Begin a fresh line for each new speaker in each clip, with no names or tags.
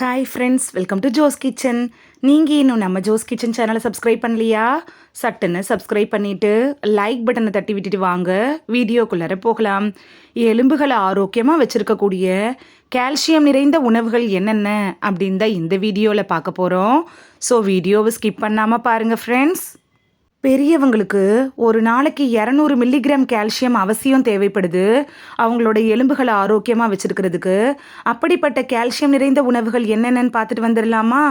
Hi friends welcome to Jo's kitchen நீங்கள் இன்னும் நம்ம ஜோஸ் கிச்சன் சேனலை சப்ஸ்கிரைப் பண்ணலையா? சட்டுன்னு சப்ஸ்கிரைப் பண்ணிவிட்டு லைக் பட்டனை தட்டி விட்டுட்டு வாங்க. வீடியோக்குள்ளார போகலாம். எலும்புகளை ஆரோக்கியமாக வச்சுருக்கக்கூடிய கால்சியம் நிறைந்த உணவுகள் என்னென்ன அப்படின்னு தான் இந்த வீடியோவில் பார்க்க போகிறோம் ஸோ வீடியோவை ஸ்கிப் பண்ணாமல் பாருங்கள் ஃப்ரெண்ட்ஸ் பெரியவங்களுக்கு ஒரு நாளைக்கு இரநூறு மில்லிகிராம் கால்சியம் அவசியம் தேவைப்படுது. அவங்களோட எலும்புகளை ஆரோக்கியமாக வச்சுருக்கிறதுக்கு. அப்படிப்பட்ட கால்சியம் நிறைந்த உணவுகள் என்னென்னு பார்த்துட்டு வந்துடலாமா?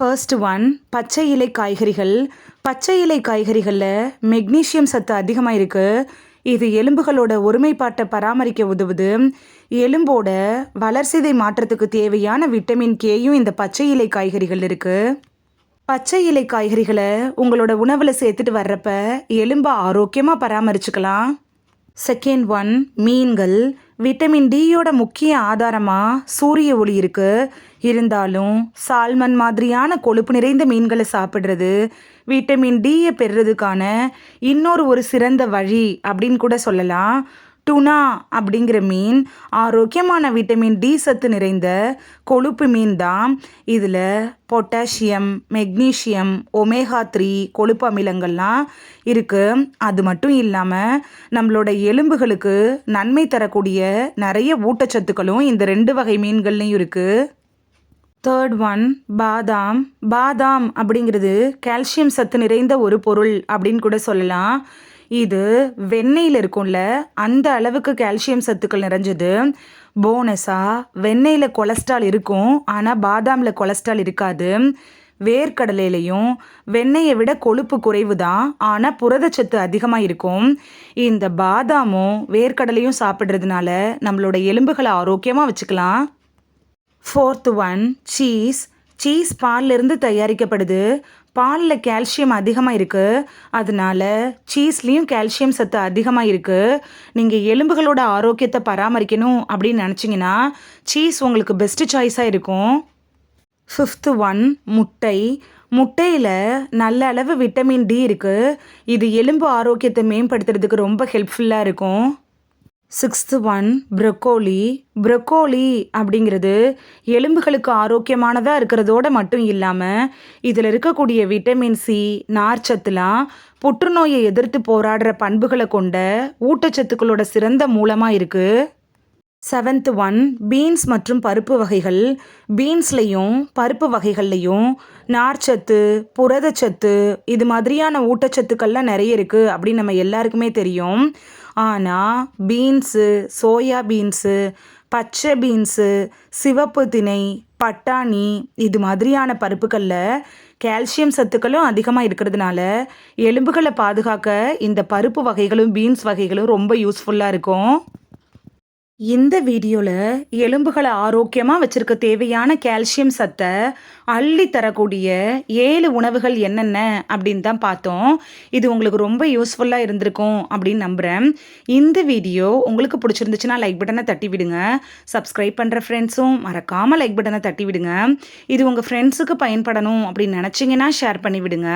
ஃபர்ஸ்ட் ஒன் பச்சை இலை காய்கறிகள். பச்சை இலை காய்கறிகளில் மெக்னீஷியம் சத்து அதிகமாக இருக்குது இது எலும்புகளோட ஒருமைப்பாட்டை பராமரிக்க உதவுது. எலும்போட வளர்சிதை மாற்றத்துக்கு தேவையான விட்டமின் கேயும் இந்த பச்சை இலை காய்கறிகள் இருக்குது பச்சை இலை காய்கறிகளை உங்களோட உணவில் சேர்த்துட்டு வர்றப்ப எலும்பை ஆரோக்கியமாக பராமரிச்சுக்கலாம். செகண்ட் ஒன் மீன்கள். விட்டமின் டியோட முக்கிய ஆதாரமாக சூரிய ஒளி இருக்குது இருந்தாலும் சால்மன் மாதிரியான கொழுப்பு நிறைந்த மீன்களை சாப்பிட்றது விட்டமின் டியை பெறுறதுக்கான இன்னொரு ஒரு சிறந்த வழி அப்படின்னு கூட சொல்லலாம். டுனா அப்படிங்கிற மீன் ஆரோக்கியமான விட்டமின் டி சத்து நிறைந்த கொழுப்பு மீன் தான். இதில் பொட்டாசியம் மெக்னீஷியம் ஒமேகா த்ரீ கொழுப்பு அமிலங்கள்லாம் இருக்குது அது மட்டும் இல்லாமல் நம்மளோட எலும்புகளுக்கு நன்மை தரக்கூடிய நிறைய ஊட்டச்சத்துக்களும் இந்த ரெண்டு வகை மீன்கள்லையும் இருக்குது தேர்ட் ஒன் பாதாம். பாதாம் அப்படிங்கிறது கால்சியம் சத்து நிறைந்த ஒரு பொருள் அப்படின்னு கூட சொல்லலாம். இது வெண்ணெயில் இருக்கும்ல அந்த அளவுக்கு கால்சியம் சத்துக்கள் நிறைஞ்சது. போனஸாக வெண்ணெயில் கொலஸ்ட்ரால் இருக்கும் ஆனால் பாதாமில் கொலஸ்ட்ரால் இருக்காது. வேர்க்கடலையிலையும் வெண்ணெயை விட கொழுப்பு குறைவு தான் ஆனால் புரதச்சத்து அதிகமாக இருக்கும். இந்த பாதாமும் வேர்க்கடலையும் சாப்பிட்றதுனால நம்மளோட எலும்புகளை ஆரோக்கியமாக வச்சுக்கலாம். ஃபோர்த் ஒன் சீஸ் சீஸ் பால்லேருந்து தயாரிக்கப்படுது. பாலில் கால்சியம் அதிகமாக இருக்குது அதனால சீஸ்லேயும் கால்சியம் சத்து அதிகமாக இருக்குது நீங்கள் எலும்புகளோட ஆரோக்கியத்தை பராமரிக்கணும் அப்படின்னு நினச்சிங்கன்னா சீஸ் உங்களுக்கு பெஸ்ட்டு சாய்ஸாக இருக்கும். ஃபிஃப்த்து ஒன் முட்டை. முட்டையில் நல்ல அளவு விட்டமின் டி இருக்குது இது எலும்பு ஆரோக்கியத்தை மேம்படுத்துறதுக்கு ரொம்ப ஹெல்ப்ஃபுல்லாக இருக்கும். Sixth one broccoli. ப்ரொக்கோலி அப்படிங்கிறது எலும்புகளுக்கு ஆரோக்கியமானதாக இருக்கிறதோட மட்டும் இல்லாமல் இதில் இருக்கக்கூடிய விட்டமின் சி நார்ச்சத்துலாம் புற்றுநோயை எதிர்த்து போராடுற பண்புகளை கொண்ட ஊட்டச்சத்துக்களோட சிறந்த மூலமாக இருக்குது செவன்த் ஒன் பீன்ஸ் மற்றும் பருப்பு வகைகள். பீன்ஸ்லேயும் பருப்பு வகைகள்லையும் நார்ச்சத்து புரதச்சத்து இது மாதிரியான ஊட்டச்சத்துக்கள்லாம் நிறைய இருக்குது அப்படின்னு நம்ம எல்லாருக்குமே தெரியும். ஆனால் பீன்ஸு சோயா பீன்ஸு பச்சை பீன்ஸு சிவப்பு திணை பட்டாணி இது மாதிரியான பருப்புகளில் கால்சியம் சத்துக்களும் அதிகமாக இருக்கிறதுனால எலும்புகளை பாதுகாக்க இந்த பருப்பு வகைகளும் பீன்ஸ் வகைகளும் ரொம்ப யூஸ்ஃபுல்லாக இருக்கும். இந்த வீடியோவில் எலும்புகளை ஆரோக்கியமாக வச்சுருக்க தேவையான கால்சியம் சத்தை அள்ளி தரக்கூடிய ஏழு உணவுகள் என்னென்ன அப்படின்னு தான் பார்த்தோம். இது உங்களுக்கு ரொம்ப யூஸ்ஃபுல்லாக இருந்திருக்கும் அப்படின்னு நம்புகிறேன் இந்த வீடியோ உங்களுக்கு பிடிச்சிருந்துச்சுன்னா லைக் பட்டனை தட்டி விடுங்க. சப்ஸ்கிரைப் பண்ணுற ஃப்ரெண்ட்ஸும் மறக்காமல் லைக் பட்டனை தட்டி விடுங்க. இது உங்கள் ஃப்ரெண்ட்ஸுக்கு பயன்படணும் அப்படின்னு நினச்சிங்கன்னா ஷேர் பண்ணி விடுங்க.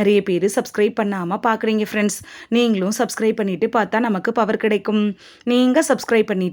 நிறைய பேர் சப்ஸ்கிரைப் பண்ணாமல் பார்க்குறீங்க ஃப்ரெண்ட்ஸ் நீங்களும் சப்ஸ்கிரைப் பண்ணிவிட்டு பார்த்தா நமக்கு பவர் கிடைக்கும். நீங்கள் சப்ஸ்கிரைப் பண்ணிவிட்டு